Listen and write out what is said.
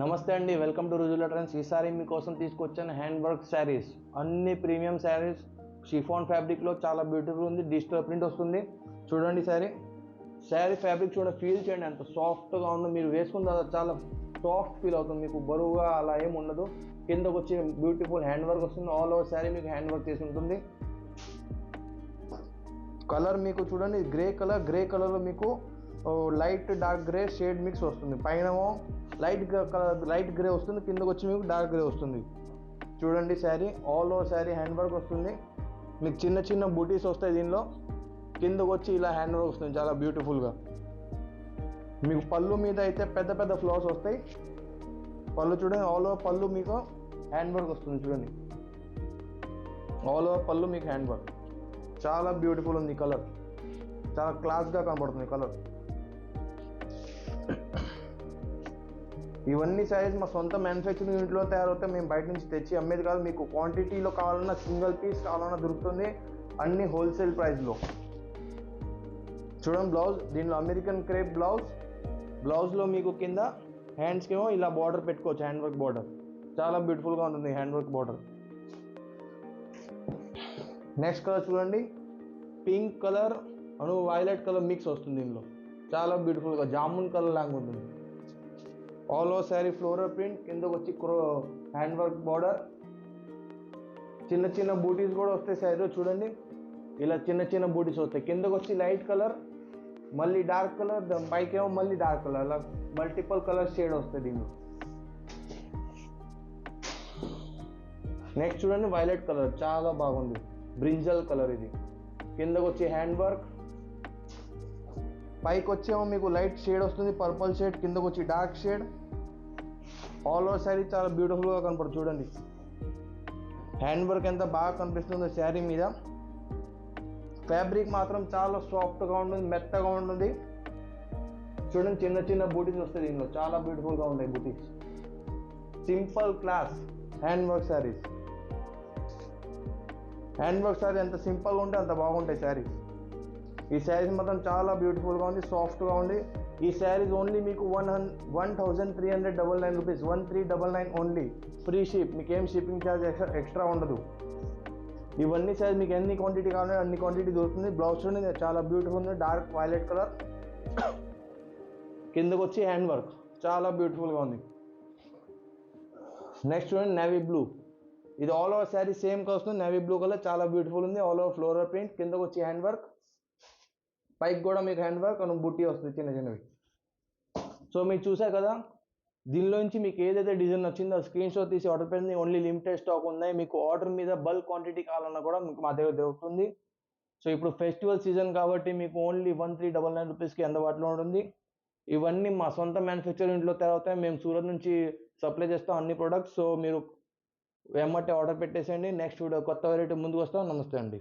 నమస్తే అండి welcome to రుజుల trends. ఈసారి మీకోసం తీసుకొచ్చాను హ్యాండ్ వర్క్ శారీస్ అన్ని ప్రీమియం శారీస్ షిఫాన్ ఫ్యాబ్రిక్లో చాలా బ్యూటిఫుల్ ఉంది డిజిటల్ ప్రింట్ వస్తుంది. చూడండి శారీ శారీ ఫ్యాబ్రిక్ చూడండి ఫీల్ చేయండి ఎంత సాఫ్ట్గా ఉంది మీరు వేసుకున్న తర్వాత చాలా సాఫ్ట్ ఫీల్ అవుతుంది మీకు బరువుగా అలా ఏం ఉండదు. కిందకు వచ్చి బ్యూటిఫుల్ హ్యాండ్ వర్క్ వస్తుంది ఆల్ ఓవర్ శారీ మీకు హ్యాండ్ వర్క్ చేసి ఉంటుంది. కలర్ మీకు చూడండి గ్రే కలర్ గ్రే కలర్లో మీకు light dark grey shade mix వస్తుంది. పైన లైట్ కలర్ లైట్ గ్రే వస్తుంది కిందకు వచ్చి మీకు డార్క్ గ్రే వస్తుంది. చూడండి sari all over sari hand work వస్తుంది. మీకు చిన్న చిన్న బూటీస్ వస్తాయి దీనిలో. కిందకు వచ్చి ఇలా హ్యాండ్ వర్క్ వస్తుంది చాలా బ్యూటిఫుల్గా మీకు పళ్ళు మీద అయితే పెద్ద పెద్ద ఫ్లవర్స్ వస్తాయి. పళ్ళు చూడండి ఆల్ ఓవర్ పళ్ళు మీకు హ్యాండ్ వర్క్ వస్తుంది చూడండి. ఆల్ ఓవర్ పళ్ళు మీకు హ్యాండ్ వర్క్. చాలా బ్యూటిఫుల్ ఉంది కలర్. చాలా క్లాస్గా కనబడుతుంది కలర్. ఇవన్నీ సైజ్ మా సొంత మ్యానుఫ్యాక్చరింగ్ యూనిట్లో తయారవుతాయి మేము బయట నుంచి తెచ్చి అమ్మేది కాదు. మీకు క్వాంటిటీలో కావాలన్నా సింగిల్ పీస్ కావాలన్నా దొరుకుతుంది. అన్ని హోల్సేల్ ప్రైస్లో చూడండి బ్లౌజ్ దీనిలో అమెరికన్ క్రేప్ బ్లౌజ్ బ్లౌజ్లో మీకు కింద హ్యాండ్స్కి ఏమో ఇలా బార్డర్ పెట్టుకోవచ్చు హ్యాండ్ వర్క్ బార్డర్ చాలా బ్యూటిఫుల్గా ఉంటుంది hand work border next colour చూడండి. పింక్ కలర్ అను వైలెట్ కలర్ మిక్స్ వస్తుంది దీనిలో చాలా బ్యూటిఫుల్గా జామున్ కలర్ లాగా ఉంటుంది. All over sari floral print కిందకు వచ్చి క్రో హ్యాండ్ వర్క్ బార్డర్ చిన్న చిన్న బూటీస్ కూడా వస్తాయి శారీలో చూడండి. ఇలా చిన్న చిన్న బూటీస్ వస్తాయి. కిందకు వచ్చి లైట్ కలర్ మళ్ళీ డార్క్ కలర్ పైకి ఏమో మళ్ళీ డార్క్ కలర్ అలా మల్టిపుల్ కలర్ షేడ్ వస్తాయి దీనిలో. నెక్స్ట్ చూడండి వైలెట్ కలర్ చాలా బాగుంది. బ్రింజల్ కలర్ ఇది. కిందకు వచ్చి హ్యాండ్ వర్క్ పైకి వచ్చేమో మీకు లైట్ షేడ్ వస్తుంది పర్పుల్ షేడ్ కిందకు వచ్చి dark shade. All over sari చాలా బ్యూటిఫుల్గా కనపడుతుంది చూడండి. హ్యాండ్ వర్క్ ఎంత బాగా కనిపిస్తుందో శారీ మీద. ఫ్యాబ్రిక్ మాత్రం చాలా సాఫ్ట్గా ఉంటుంది మెత్తగా ఉంటుంది. చూడండి చిన్న చిన్న బూటీస్ వస్తాయి దీనిలో. చాలా బ్యూటిఫుల్గా ఉంటాయి బూటీస్ simple class hand work saris hand work sari ఎంత సింపుల్గా ఉంటే అంత బాగుంటాయి శారీస్. ఈ శారీస్ మాత్రం చాలా బ్యూటిఫుల్గా ఉంది సాఫ్ట్గా ఉంది. ఈ శారీస్ ఓన్లీ మీకు వన్ హన్ one thousand three hundred double nine rupees one three double nine only free ship మీకు ఏం షిప్పింగ్ ఛార్జ్ ఎక్స్ట్రా ఎక్స్ట్రా ఉండదు. ఇవన్నీ సైజ్ మీకు ఎన్ని క్వాంటిటీ కావాలంటే అన్ని క్వాంటిటీ దొరుకుతుంది. బ్లౌజ్ చూడండి చాలా బ్యూటిఫుల్ ఉంది డార్క్ వైలెట్ కలర్ కిందకు వచ్చి హ్యాండ్ వర్క్ చాలా బ్యూటిఫుల్గా ఉంది. నెక్స్ట్ చూడండి నేవీ బ్లూ ఇది ఆల్ ఓవర్ శారీ సేమ్ వస్తుంది నేవీ బ్లూ కలర్ చాలా బ్యూటిఫుల్ ఉంది. ఆల్ ఓవర్ ఫ్లోరల్ ప్రింట్ కిందకు వచ్చి హ్యాండ్ వర్క్ పైకి కూడా మీకు హ్యాండ్ వర్క్ అండ్ బుట్టి వస్తుంది చిన్న చిన్నవి. సో మీరు చూసారు కదా దీనిలోంచి మీకు ఏదైతే డిజైన్ వచ్చిందో స్క్రీన్ షాట్ తీసి ఆర్డర్ పెట్టింది ఓన్లీ లిమిటెడ్ స్టాక్ ఉన్నాయి. మీకు ఆర్డర్ మీద బల్క్ క్వాంటిటీ కావాలన్నా కూడా మీకు మా దగ్గర దొరుకుతుంది. సో ఇప్పుడు ఫెస్టివల్ సీజన్ కాబట్టి మీకు only one three double nine రూపీస్కి అందుబాటులో ఉంటుంది. ఇవన్నీ మా సొంత మ్యానుఫ్యాక్చరింగ్ ఇంట్లో తయారవుతాయి. మేము సూరత్ నుంచి సప్లై చేస్తాం అన్ని ప్రొడక్ట్స్ సో మీరు వెమ్మటే ఆర్డర్ పెట్టేసేయండి. నెక్స్ట్ వీడియో కొత్త వెరైటీ ముందుకు వస్తాం. నమస్తే అండి.